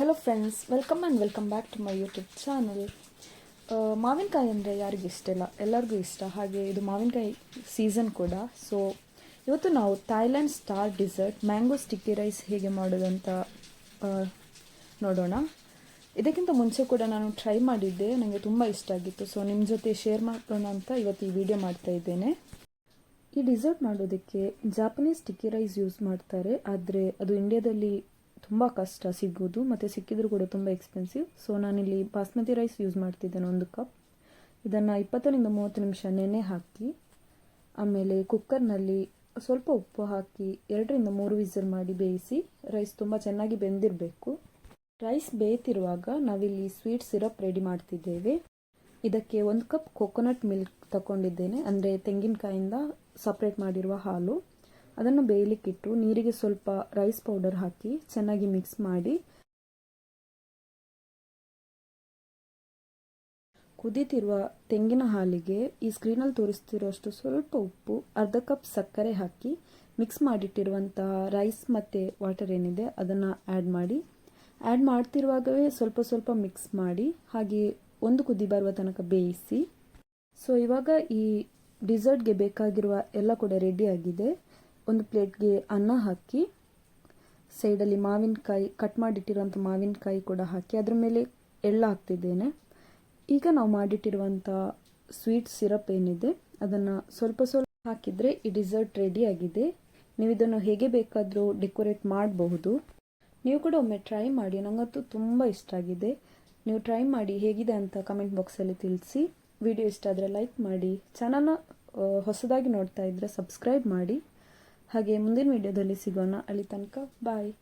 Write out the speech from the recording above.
Hello friends welcome and welcome back to my YouTube channel ಮಾವಿನಕಾಯಿ ಅಂದರೆ ಯಾರಿಗೂ ಇಷ್ಟ ಇಲ್ಲ, ಎಲ್ಲರಿಗೂ ಇಷ್ಟ. ಹಾಗೆ ಇದು ಮಾವಿನಕಾಯಿ ಸೀಸನ್ ಕೂಡ. ಸೊ ಇವತ್ತು ನಾವು Thailand star dessert mango sticky rice ಹೇಗೆ ಮಾಡೋದಂತ ಅಂತ ನೋಡೋಣ. ಇದಕ್ಕಿಂತ ಮುಂಚೆ ಕೂಡ ನಾನು ಟ್ರೈ ಮಾಡಿದ್ದೆ ನನಗೆ ತುಂಬ ಇಷ್ಟ ಆಗಿತ್ತು. ಸೊ ನಿಮ್ಮ ಜೊತೆ ಶೇರ್ ಮಾಡೋಣ ಅಂತ ಇವತ್ತು ಈ ವಿಡಿಯೋ ಮಾಡ್ತಾ ಇದ್ದೇನೆ. ಈ ಡಿಸರ್ಟ್ ಮಾಡೋದಕ್ಕೆ ಜಾಪನೀಸ್ ಸ್ಟಿಕ್ಕಿ ರೈಸ್ ಯೂಸ್ ಮಾಡ್ತಾರೆ. ಆದರೆ ಅದು ಇಂಡಿಯಾದಲ್ಲಿ ತುಂಬ ಕಷ್ಟ ಸಿಗೋದು ಮತ್ತು ಸಿಕ್ಕಿದ್ರು ಕೂಡ ತುಂಬ ಎಕ್ಸ್ಪೆನ್ಸಿವ್ ಸೊ ನಾನಿಲ್ಲಿ ಬಾಸ್ಮತಿ ರೈಸ್ ಯೂಸ್ ಮಾಡ್ತಿದ್ದೇನೆ ಒಂದು ಕಪ್ ಇದನ್ನು ಇಪ್ಪತ್ತರಿಂದ ಮೂವತ್ತು ನಿಮಿಷ ನೆನೆ ಹಾಕಿ, ಆಮೇಲೆ ಕುಕ್ಕರ್ನಲ್ಲಿ ಸ್ವಲ್ಪ ಉಪ್ಪು ಹಾಕಿ ಎರಡರಿಂದ ಮೂರು ವಿಸಲ್ ಮಾಡಿ ಬೇಯಿಸಿ ರೈಸ್ ತುಂಬ ಚೆನ್ನಾಗಿ ಬೆಂದಿರಬೇಕು. ರೈಸ್ ಬೇಯ್ತಿರುವಾಗ ನಾವಿಲ್ಲಿ ಸ್ವೀಟ್ ಸಿರಪ್ ರೆಡಿ ಮಾಡ್ತಿದ್ದೇವೆ. ಇದಕ್ಕೆ ಒಂದು ಕಪ್ ಕೊಕೊನಟ್ ಮಿಲ್ಕ್ ತಗೊಂಡಿದ್ದೇನೆ ಅಂದರೆ ತೆಂಗಿನಕಾಯಿಂದ ಸಪ್ರೇಟ್ ಮಾಡಿರುವ ಹಾಲು. ಅದನ್ನು ಬೇಯಲಿಕ್ಕಿಟ್ಟು ನೀರಿಗೆ ಸ್ವಲ್ಪ ರೈಸ್ ಪೌಡರ್ ಹಾಕಿ ಚೆನ್ನಾಗಿ ಮಿಕ್ಸ್ ಮಾಡಿ ಕುದೀತಿರುವ ತೆಂಗಿನ ಹಾಲಿಗೆ ಈ ಸ್ಕ್ರೀನಲ್ಲಿ ತೋರಿಸ್ತಿರೋಷ್ಟು ಸ್ವಲ್ಪ ಉಪ್ಪು, ಅರ್ಧ ಕಪ್ ಸಕ್ಕರೆ ಹಾಕಿ ಮಿಕ್ಸ್ ಮಾಡಿಟ್ಟಿರುವಂತಹ ರೈಸ್ ಮತ್ತು ವಾಟರ್ ಏನಿದೆ ಅದನ್ನು ಆ್ಯಡ್ ಮಾಡಿ. ಆ್ಯಡ್ ಮಾಡ್ತಿರುವಾಗವೇ ಸ್ವಲ್ಪ ಸ್ವಲ್ಪ ಮಿಕ್ಸ್ ಮಾಡಿ ಹಾಗೆ ಒಂದು ಕುದಿ ಬರುವ ತನಕ ಬೇಯಿಸಿ. ಸೊ ಇವಾಗ ಈ ಡಿಸರ್ಟ್ಗೆ ಬೇಕಾಗಿರುವ ಎಲ್ಲ ಕೂಡ ರೆಡಿ ಆಗಿದೆ. ಒಂದು ಪ್ಲೇಟ್ಗೆ ಅನ್ನ ಹಾಕಿ, ಸೈಡಲ್ಲಿ ಮಾವಿನಕಾಯಿ ಕಟ್ ಮಾಡಿಟ್ಟಿರುವಂಥ ಮಾವಿನಕಾಯಿ ಕೂಡ ಹಾಕಿ, ಅದ್ರ ಮೇಲೆ ಎಳ್ಳು ಹಾಕ್ತಿದ್ದೇನೆ. ಈಗ ನಾವು ಮಾಡಿಟ್ಟಿರುವಂಥ ಸ್ವೀಟ್ ಸಿರಪ್ ಏನಿದೆ, ಅದನ್ನು ಸ್ವಲ್ಪ ಸ್ವಲ್ಪ ಹಾಕಿದರೆ ಈ ಡಿಸರ್ಟ್ ರೆಡಿ ಆಗಿದೆ. ನೀವು ಇದನ್ನು ಹೇಗೆ ಬೇಕಾದರೂ ಡೆಕೋರೇಟ್ ಮಾಡಬಹುದು. ನೀವು ಕೂಡ ಒಮ್ಮೆ ಟ್ರೈ ಮಾಡಿ ನನಗಂತೂ ತುಂಬ ಇಷ್ಟ ಆಗಿದೆ. ನೀವು ಟ್ರೈ ಮಾಡಿ, ಹೇಗಿದೆ ಅಂತ ಕಮೆಂಟ್ ಬಾಕ್ಸಲ್ಲಿ ತಿಳಿಸಿ. ವಿಡಿಯೋ ಇಷ್ಟ ಆದರೆ ಲೈಕ್ ಮಾಡಿ, ಚಾನಲ್ನ ಹೊಸದಾಗಿ ನೋಡ್ತಾ ಇದ್ದರೆ ಸಬ್ಸ್ಕ್ರೈಬ್ ಮಾಡಿ. ಹಾಗೆ ಮುಂದಿನ ವಿಡಿಯೋದಲ್ಲಿ ಸಿಗೋಣ. ಅಲ್ಲಿ ತನಕ ಬಾಯ್